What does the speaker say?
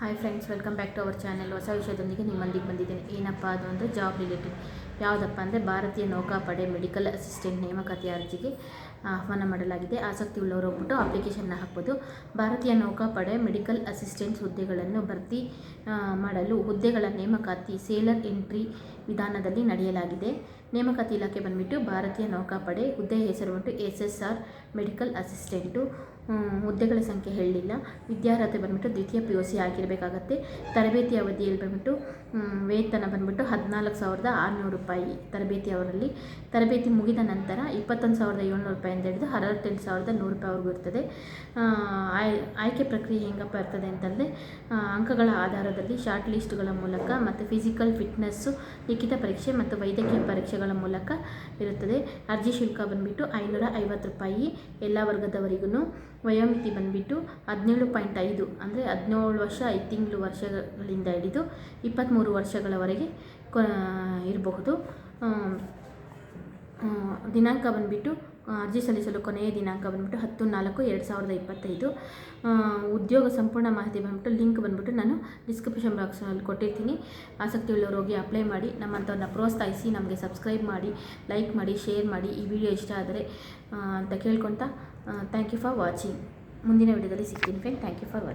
Hi friends welcome back to our channel ಹೊಸ ವಿಷಯದೊಂದಿಗೆ ನಿಮ್ಮಲ್ಲಿಗೆ ಬಂದಿದ್ದೇನೆ. ಏನಪ್ಪ ಅದು ಅಂದರೆ ಜಾಬ್ ರಿಲೇಟೆಡ್ ಯಾವುದಪ್ಪ ಅಂದರೆ ಭಾರತೀಯ ನೌಕಾಪಡೆ ಮೆಡಿಕಲ್ ಅಸಿಸ್ಟೆಂಟ್ ನೇಮಕಾತಿ ಅರ್ಜಿಗೆ ಆಹ್ವಾನ ಮಾಡಲಾಗಿದೆ. ಆಸಕ್ತಿ ಉಳ್ಳವರು ಹೋಗ್ಬಿಟ್ಟು ಅಪ್ಲಿಕೇಶನ್ನ ಹಾಕ್ಬೋದು. ಭಾರತೀಯ ನೌಕಾಪಡೆ ಮೆಡಿಕಲ್ ಅಸಿಸ್ಟೆಂಟ್ಸ್ ಹುದ್ದೆಗಳನ್ನು ಭರ್ತಿ ಮಾಡಲು ಹುದ್ದೆಗಳ ನೇಮಕಾತಿ ಸೇಲರ್ ಎಂಟ್ರಿ ವಿಧಾನದಲ್ಲಿ ನಡೆಯಲಾಗಿದೆ. ನೇಮಕಾತಿ ಇಲಾಖೆ ಬಂದುಬಿಟ್ಟು ಭಾರತೀಯ ನೌಕಾಪಡೆ ಹುದ್ದೆಯ ಹೆಸರು ಬಂದು S S R medical assistant ಹುದ್ದೆಗಳ ಸಂಖ್ಯೆ ಹೇಳಲಿಲ್ಲ. ವಿದ್ಯಾರ್ಹತೆ ಬಂದುಬಿಟ್ಟು ದ್ವಿತೀಯ ಪಿ ಯು ಸಿ ಆಗಿರಬೇಕಾಗತ್ತೆ. ತರಬೇತಿ ಅವಧಿಯಲ್ಲಿ ಬಂದುಬಿಟ್ಟು ವೇತನ ಬಂದುಬಿಟ್ಟು ಹದಿನಾಲ್ಕು ಸಾವಿರದ ಆರುನೂರು ರೂಪಾಯಿ ತರಬೇತಿ ಅವರಲ್ಲಿ. ತರಬೇತಿ ಮುಗಿದ ನಂತರ ಇಪ್ಪತ್ತೊಂದು ಸಾವಿರದ ಏಳ್ನೂರು ರೂಪಾಯಿಂದ ಹಿಡಿದು ಅರವತ್ತೆಂಟು ಸಾವಿರದ ನೂರು ರೂಪಾಯಿವರೆಗೂ ಇರ್ತದೆ. ಆಯ್, ಆಯ್ಕೆ ಪ್ರಕ್ರಿಯೆ ಹೆಂಗಪ್ಪ ಇರ್ತದೆ ಅಂತಂದರೆ ಅಂಕಗಳ ಆಧಾರದಲ್ಲಿ ಶಾರ್ಟ್ ಲಿಸ್ಟ್ಗಳ ಮೂಲಕ ಮತ್ತು ಫಿಸಿಕಲ್ ಫಿಟ್ನೆಸ್ಸು ಲಿಖಿತ ಪರೀಕ್ಷೆ ಮತ್ತು ವೈದ್ಯಕೀಯ ಪರೀಕ್ಷೆಗಳ ಮೂಲಕ ಇರುತ್ತದೆ. ಅರ್ಜಿ ಶುಲ್ಕ ಬಂದುಬಿಟ್ಟು ಐನೂರ ಐವತ್ತು ರೂಪಾಯಿ ಎಲ್ಲ ವರ್ಗದವರಿಗೂ ವಯೋಮಿತಿ ಬಂದುಬಿಟ್ಟು ಹದಿನೇಳು ಪಾಯಿಂಟ್ ಐದು ಅಂದರೆ ಹದಿನೇಳು ವರ್ಷ, ಐದು ತಿಂಗಳು ವರ್ಷಗಳಿಂದ ಹಿಡಿದು ಇಪ್ಪತ್ತ್ಮೂರು ವರ್ಷಗಳವರೆಗೆ ಕೊ, ಇರಬಹುದು. ದಿನಾಂಕ ಬಂದುಬಿಟ್ಟು ಅರ್ಜಿ ಸಲ್ಲಿಸಲು ಕೊನೆಯ ದಿನಾಂಕ ಬಂದುಬಿಟ್ಟು ಹತ್ತು ನಾಲ್ಕು ಎರಡು ಸಾವಿರದ ಇಪ್ಪತ್ತೈದು. ಉದ್ಯೋಗ ಸಂಪೂರ್ಣ ಮಾಹಿತಿ ಬಂದುಬಿಟ್ಟು ಲಿಂಕ್ ಬಂದುಬಿಟ್ಟು ನಾನು ಡಿಸ್ಕ್ರಿಪ್ಷನ್ ಬಾಕ್ಸಲ್ಲಿ ಕೊಟ್ಟಿರ್ತೀನಿ. ಆಸಕ್ತಿ ಉಳ್ಳವರು ಹೋಗಿ ಅಪ್ಲೈ ಮಾಡಿ ನಮ್ಮಂಥವ್ರನ್ನ ಪ್ರೋತ್ಸಾಹಿಸಿ, ನಮಗೆ ಸಬ್ಸ್ಕ್ರೈಬ್ ಮಾಡಿ, ಲೈಕ್ ಮಾಡಿ, ಶೇರ್ ಮಾಡಿ ಈ ವಿಡಿಯೋ ಇಷ್ಟ ಆದರೆ ಅಂತ ಕೇಳ್ಕೊತಾ ಥ್ಯಾಂಕ್ ಯು ಫಾರ್ ವಾಚಿಂಗ್ ಮುಂದಿನ ವಿಡಿಯೋದಲ್ಲಿ ಸಿಗ್ತೀನಿ friend thank you for watching